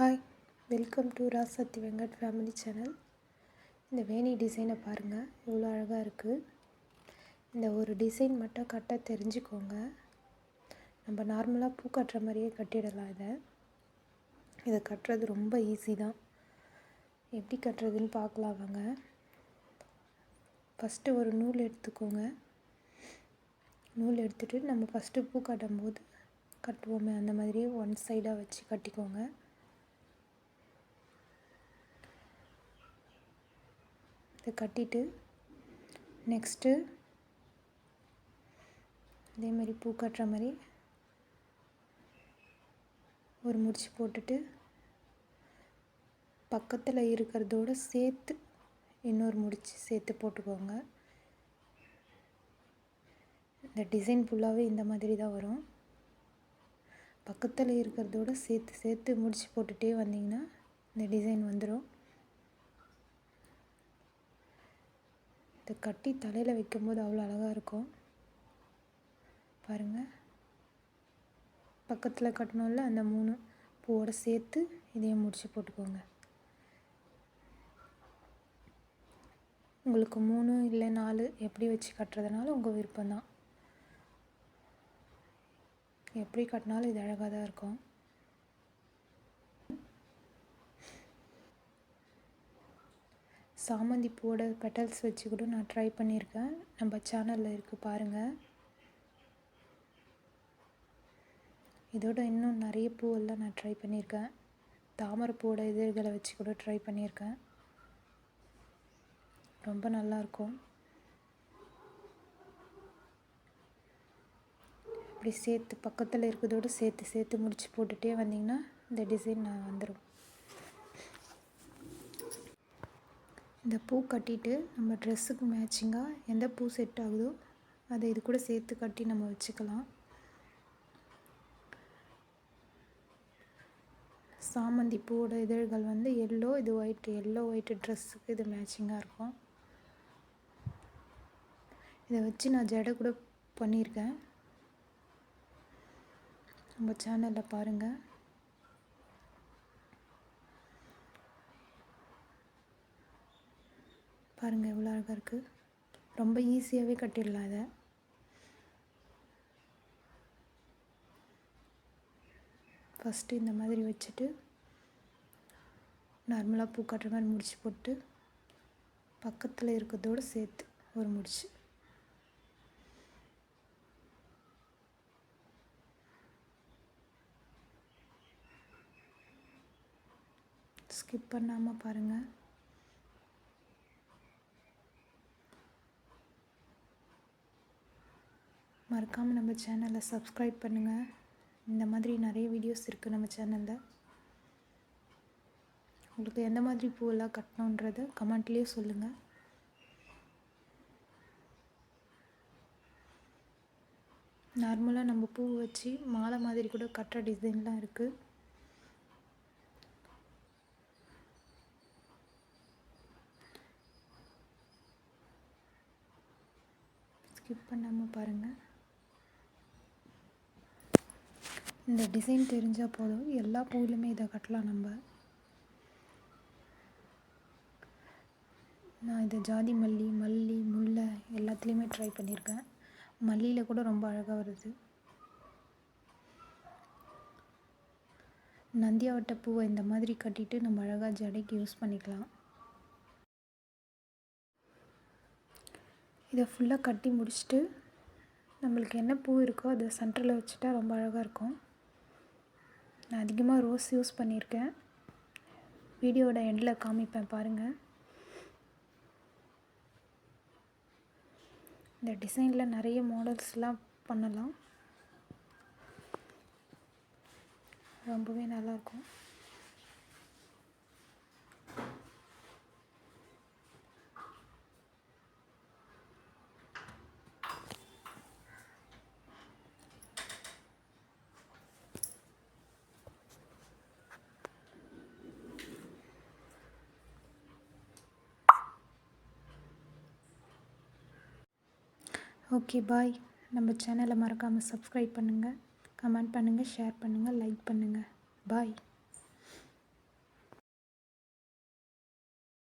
Hi welcome to Rasathi Venkat family channel இந்த வேணி டிசைனை பாருங்கள் இவ்வளோ அழகாக இருக்குது இந்த ஒரு டிசைன் மட்டும் கட்ட தெரிஞ்சுக்கோங்க. நம்ம நார்மலாக பூ கட்டுற மாதிரியே கட்டிடலாம் இதை. இதை கட்டுறது ரொம்ப ஈஸி தான். எப்படி கட்டுறதுன்னு பார்க்கலாம் வாங்க. ஃபஸ்ட்டு ஒரு நூல் எடுத்துக்கோங்க. நூல் எடுத்துகிட்டு நம்ம ஃபஸ்ட்டு பூ கட்டும் போது கட்டுவோமே அந்த மாதிரி ஒன் சைடாக வச்சு கட்டிக்கோங்க. இதை கட்டிட்டு நெக்ஸ்ட்டு அதேமாதிரி பூ கட்டுற மாதிரி ஒரு முடிச்சு போட்டுட்டு பக்கத்தில் இருக்கிறதோட சேர்த்து இன்னொரு முடிச்சு சேர்த்து போட்டுக்கோங்க. இந்த டிசைன் ஃபுல்லாகவே இந்த மாதிரி தான் வரும். பக்கத்தில் இருக்கிறதோட சேர்த்து சேர்த்து முடிச்சு போட்டுகிட்டே வந்தீங்கன்னா இந்த டிசைன் வந்துடும் இதை கட்டி தலையில் வைக்கும்போது அவ்வளோ அழகாக இருக்கும். பாருங்கள் பக்கத்தில் கட்டணும்ல அந்த மூணு பூவோட சேர்த்து இதையும் முடிச்சு போட்டுக்கோங்க. உங்களுக்கு மூணு இல்லை நாலு எப்படி வச்சு கட்டுறதுனால உங்கள் விருப்பம்தான். எப்படி கட்டினாலும் இது அழகாக தான் இருக்கும். சாமந்தி பூவோட பெட்டல்ஸ் வச்சு கூட நான் ட்ரை பண்ணியிருக்கேன். நம்ம சேனலில் இருக்குது பாருங்கள் இதோட இன்னும் நிறைய பூவெல்லாம் நான் ட்ரை பண்ணியிருக்கேன். தாமரை பூவோட இதழ்களை வச்சு கூட ட்ரை பண்ணியிருக்கேன். ரொம்ப நல்லாயிருக்கும் இப்படி சேர்த்து பக்கத்தில் இருக்கிறதோடு சேர்த்து சேர்த்து முடித்து போட்டுகிட்டே வந்திங்கன்னா இந்த டிசைன் நான் வந்துடும் இந்த பூ கட்டிட்டு நம்ம ட்ரெஸ்ஸுக்கு மேட்சிங்காக எந்த பூ செட் ஆகுதோ அதை இது கூட சேர்த்து கட்டி நம்ம வச்சுக்கலாம். சாமந்தி பூவோட இதழ்கள் வந்து எல்லோ இது ஒயிட் எல்லோ ஒயிட்டு ட்ரெஸ்ஸுக்கு இது மேட்சிங்காக இருக்கும். இதை வச்சு நான் ஜடை கூட பண்ணியிருக்கேன். நம்ம சேனலில் பாருங்கள் பாருங்கள் எவ்வளோ அழகாக இருக்குது ரொம்ப ஈஸியாகவே கட்டிடலாம் அதை ஃபஸ்ட்டு இந்த மாதிரி வச்சுட்டு நார்மலாக பூ கட்டுற மாதிரி முடிச்சு போட்டு பக்கத்தில் இருக்கிறதோடு சேர்த்து ஒரு முடிச்சு. ஸ்கிப் பண்ணாமல் பாருங்கள் மறக்காமல் நம்ம சேனலை சப்ஸ்கிரைப் பண்ணுங்கள் இந்த மாதிரி நிறைய வீடியோஸ் இருக்குது நம்ம சேனலில் உங்களுக்கு எந்த மாதிரி பூவெல்லாம் கட்டணுன்றதை கமெண்ட்லேயே சொல்லுங்கள் நார்மலாக நம்ம பூ வச்சு மாலை மாதிரி கூட கட்டுற டிசைன்லாம் இருக்குது ஸ்கிப் பண்ணாமல் பாருங்கள் இந்த டிசைன் தெரிஞ்சால் போதும். எல்லா பூவிலுமே இதை கட்டலாம் நம்ம. நான் இதை ஜாதி மல்லி மல்லி முல்லை எல்லாத்துலேயுமே ட்ரை பண்ணியிருக்கேன் மல்லியில் கூட ரொம்ப அழகாக வருது. நந்தியாவட்ட பூவை இந்த மாதிரி கட்டிட்டு நம்ம அழகாக ஜடைக்கு யூஸ் பண்ணிக்கலாம். இதை ஃபுல்லாக கட்டி முடிச்சுட்டு நம்மளுக்கு என்ன பூ இருக்கோ அதை சென்டரில் வச்சுட்டா ரொம்ப அழகாக இருக்கும். நான் அதிகமாக ரோஸ் யூஸ் பண்ணியிருக்கேன். வீடியோட எண்டில் காமிப்பேன் பாருங்கள் இந்த டிசைனில் நிறைய மாடல்ஸ்லாம் பண்ணலாம். ரொம்பவே நல்லாயிருக்கும். ஓகே பாய் நம்ம சேனலை மறக்காமல் சப்ஸ்கிரைப் பண்ணுங்கள் கமெண்ட் பண்ணுங்கள் ஷேர் பண்ணுங்கள் லைக் பண்ணுங்கள் பாய்